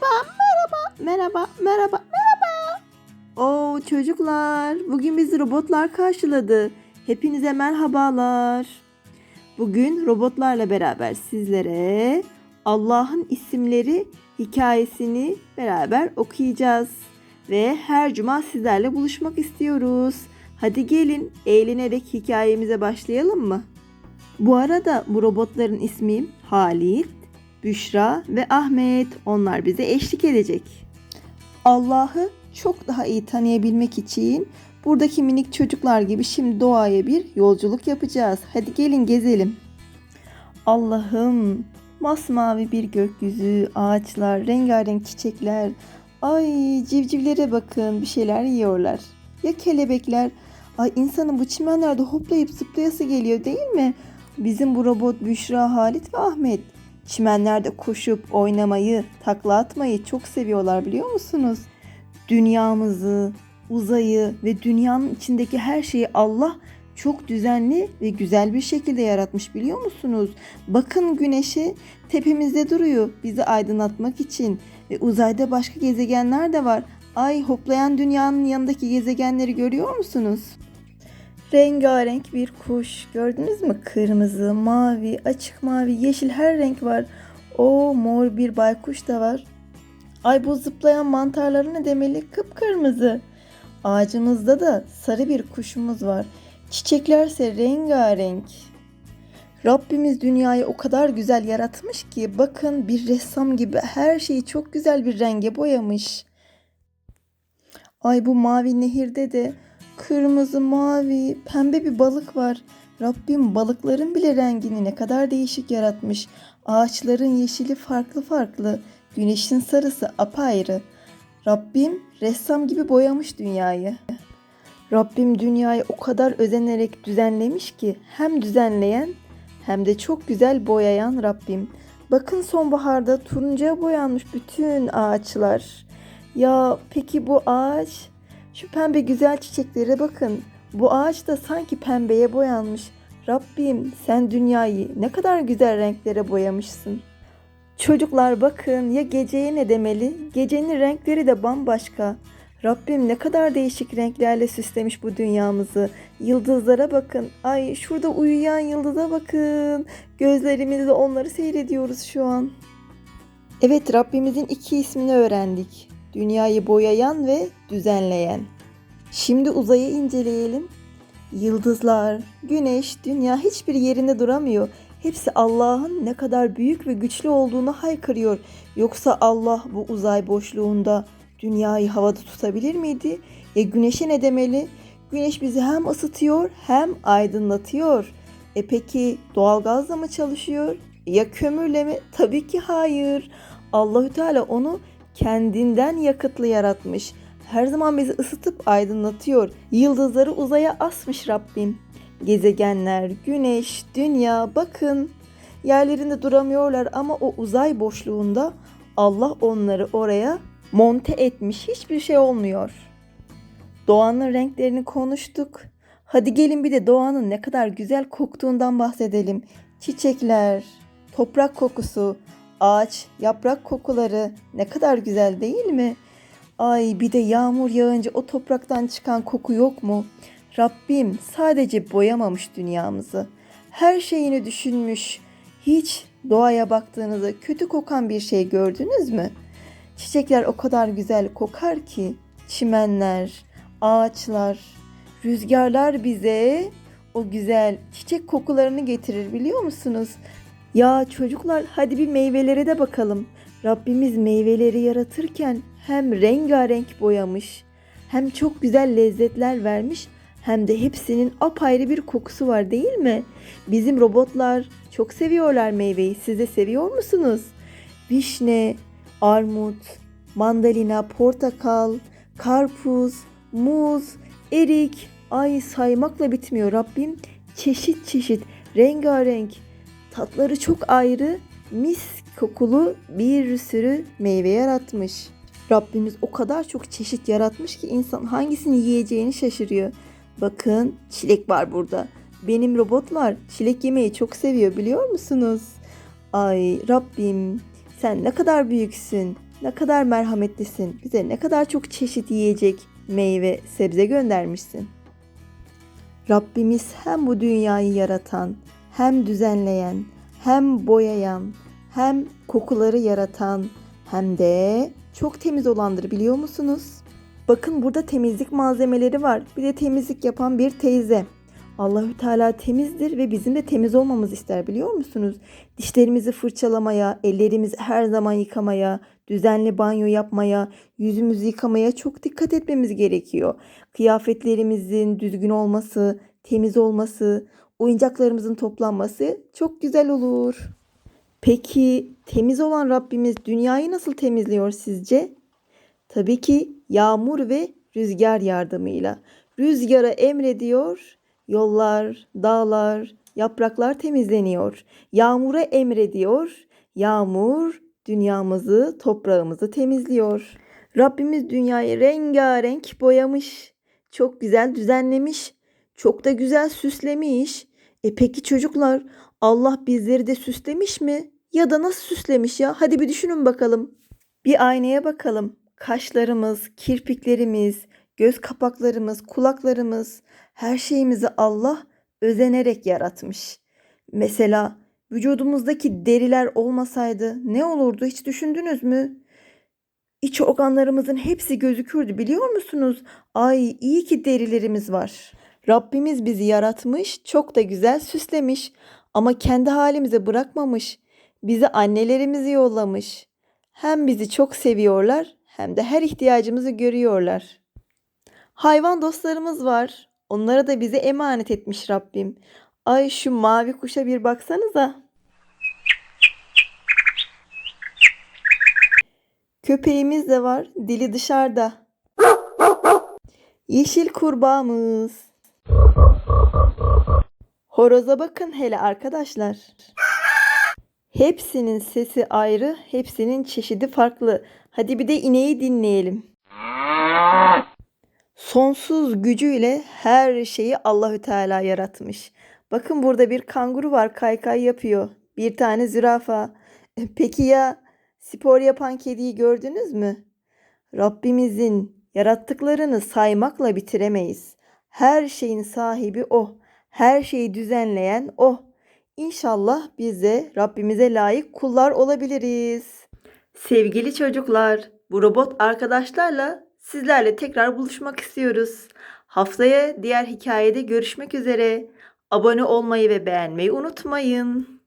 Merhaba, merhaba, merhaba, merhaba, merhaba. Oo çocuklar, bugün bizi robotlar karşıladı. Hepinize merhabalar. Bugün robotlarla beraber sizlere Allah'ın isimleri hikayesini beraber okuyacağız. Ve her cuma sizlerle buluşmak istiyoruz. Hadi gelin eğlenerek hikayemize başlayalım mı? Bu arada bu robotların ismi Halit, Büşra ve Ahmet. Onlar bize eşlik edecek. Allah'ı çok daha iyi tanıyabilmek için buradaki minik çocuklar gibi şimdi doğaya bir yolculuk yapacağız. Hadi gelin gezelim. Allah'ım masmavi bir gökyüzü, ağaçlar, rengarenk çiçekler. Ay civcivlere bakın bir şeyler yiyorlar. Ya kelebekler? Ay insanın bu çimenlerde hoplayıp zıplayası geliyor değil mi? Bizim bu robot Büşra, Halit ve Ahmet çimenlerde koşup oynamayı, takla atmayı çok seviyorlar biliyor musunuz? Dünyamızı, uzayı ve dünyanın içindeki her şeyi Allah çok düzenli ve güzel bir şekilde yaratmış biliyor musunuz? Bakın güneşe tepemizde duruyor bizi aydınlatmak için ve uzayda başka gezegenler de var. Ay hoplayan dünyanın yanındaki gezegenleri görüyor musunuz? Rengarenk bir kuş. Gördünüz mü? Kırmızı, mavi, açık mavi, yeşil her renk var. O mor bir baykuş da var. Ay bu zıplayan mantarları ne demeli? Kıpkırmızı. Ağacımızda da sarı bir kuşumuz var. Çiçeklerse rengarenk. Rabbimiz dünyayı o kadar güzel yaratmış ki bakın bir ressam gibi her şeyi çok güzel bir renge boyamış. Ay bu mavi nehirde de kırmızı, mavi, pembe bir balık var. Rabbim balıkların bile rengini ne kadar değişik yaratmış. Ağaçların yeşili farklı farklı. Güneşin sarısı apayrı. Rabbim ressam gibi boyamış dünyayı. Rabbim dünyayı o kadar özenerek düzenlemiş ki hem düzenleyen hem de çok güzel boyayan Rabbim. Bakın sonbaharda turuncuya boyanmış bütün ağaçlar. Ya peki bu ağaç şu pembe güzel çiçeklere bakın. Bu ağaç da sanki pembeye boyanmış. Rabbim sen dünyayı ne kadar güzel renklere boyamışsın. Çocuklar bakın ya geceye ne demeli? Gecenin renkleri de bambaşka. Rabbim ne kadar değişik renklerle süslemiş bu dünyamızı. Yıldızlara bakın. Ay şurada uyuyan yıldıza bakın. Gözlerimizle onları seyrediyoruz şu an. Evet Rabbimizin iki ismini öğrendik. Dünyayı boyayan ve düzenleyen. Şimdi uzayı inceleyelim. Yıldızlar, güneş, dünya hiçbir yerinde duramıyor. Hepsi Allah'ın ne kadar büyük ve güçlü olduğunu haykırıyor. Yoksa Allah bu uzay boşluğunda dünyayı havada tutabilir miydi? Ya güneşe ne demeli? Güneş bizi hem ısıtıyor hem aydınlatıyor. E peki doğalgazla mı çalışıyor? Ya kömürle mi? Tabii ki hayır. Allahü Teala onu kendinden yakıtlı yaratmış. Her zaman bizi ısıtıp aydınlatıyor. Yıldızları uzaya asmış Rabbim. Gezegenler, güneş, dünya bakın. Yerlerinde duramıyorlar ama o uzay boşluğunda Allah onları oraya monte etmiş. Hiçbir şey olmuyor. Doğanın renklerini konuştuk. Hadi gelin bir de doğanın ne kadar güzel koktuğundan bahsedelim. Çiçekler, toprak kokusu, ağaç, yaprak kokuları ne kadar güzel değil mi? Ay bir de yağmur yağınca o topraktan çıkan koku yok mu? Rabbim sadece boyamamış dünyamızı. Her şeyini düşünmüş. Hiç doğaya baktığınızda kötü kokan bir şey gördünüz mü? Çiçekler o kadar güzel kokar ki çimenler, ağaçlar, rüzgarlar bize o güzel çiçek kokularını getirir biliyor musunuz? Ya çocuklar hadi bir meyvelere de bakalım. Rabbimiz meyveleri yaratırken hem rengarenk boyamış, hem çok güzel lezzetler vermiş, hem de hepsinin apayrı bir kokusu var değil mi? Bizim robotlar çok seviyorlar meyveyi. Siz de seviyor musunuz? Vişne, armut, mandalina, portakal, karpuz, muz, erik. Ay saymakla bitmiyor Rabbim. Çeşit çeşit, rengarenk, tatları çok ayrı, mis kokulu bir sürü meyve yaratmış. Rabbimiz o kadar çok çeşit yaratmış ki insan hangisini yiyeceğini şaşırıyor. Bakın çilek var burada. Benim robotlar çilek yemeyi çok seviyor biliyor musunuz? Ay Rabbim sen ne kadar büyüksün. ne kadar merhametlisin. Bize ne kadar çok çeşit yiyecek, meyve, sebze göndermişsin. Rabbimiz hem bu dünyayı yaratan, hem düzenleyen, hem boyayan, hem kokuları yaratan, hem de çok temiz olandır biliyor musunuz? Bakın burada temizlik malzemeleri var. Bir de temizlik yapan bir teyze. Allahü Teala temizdir ve bizim de temiz olmamızı ister biliyor musunuz? Dişlerimizi fırçalamaya, ellerimizi her zaman yıkamaya, düzenli banyo yapmaya, yüzümüzü yıkamaya çok dikkat etmemiz gerekiyor. Kıyafetlerimizin düzgün olması, temiz olması, oyuncaklarımızın toplanması çok güzel olur. Peki temiz olan Rabbimiz dünyayı nasıl temizliyor sizce? Tabii ki yağmur ve rüzgar yardımıyla. Rüzgara emrediyor, yollar, dağlar, yapraklar temizleniyor. Yağmura emrediyor, yağmur dünyamızı, toprağımızı temizliyor. Rabbimiz dünyayı rengarenk boyamış. Çok güzel düzenlemiş. Çok da güzel süslemiş. E peki çocuklar Allah bizleri de süslemiş mi? Ya da nasıl süslemiş ya? Hadi bir düşünün bakalım. Bir aynaya bakalım. Kaşlarımız, kirpiklerimiz, göz kapaklarımız, kulaklarımız, her şeyimizi Allah özenerek yaratmış. Mesela vücudumuzdaki deriler olmasaydı ne olurdu hiç düşündünüz mü? İç organlarımızın hepsi gözükürdü biliyor musunuz? Ay iyi ki derilerimiz var. Rabbimiz bizi yaratmış, çok da güzel süslemiş ama kendi halimize bırakmamış. Bizi annelerimizi yollamış. Hem bizi çok seviyorlar hem de her ihtiyacımızı görüyorlar. Hayvan dostlarımız var. Onlara da bize emanet etmiş Rabbim. Ay şu mavi kuşa bir baksanıza. Köpeğimiz de var. Dili dışarıda. Yeşil kurbağamız. Horoza bakın hele arkadaşlar. Hepsinin sesi ayrı, hepsinin çeşidi farklı. Hadi bir de ineği dinleyelim. Sonsuz gücüyle her şeyi Allahü Teala yaratmış. Bakın burada bir kanguru var kaykay yapıyor. Bir tane zürafa. Peki ya spor yapan kediyi gördünüz mü? Rabbimizin yarattıklarını saymakla bitiremeyiz. Her şeyin sahibi o. Her şeyi düzenleyen o. İnşallah biz de Rabbimize layık kullar olabiliriz. Sevgili çocuklar, bu robot arkadaşlarla sizlerle tekrar buluşmak istiyoruz. Haftaya diğer hikayede görüşmek üzere. Abone olmayı ve beğenmeyi unutmayın.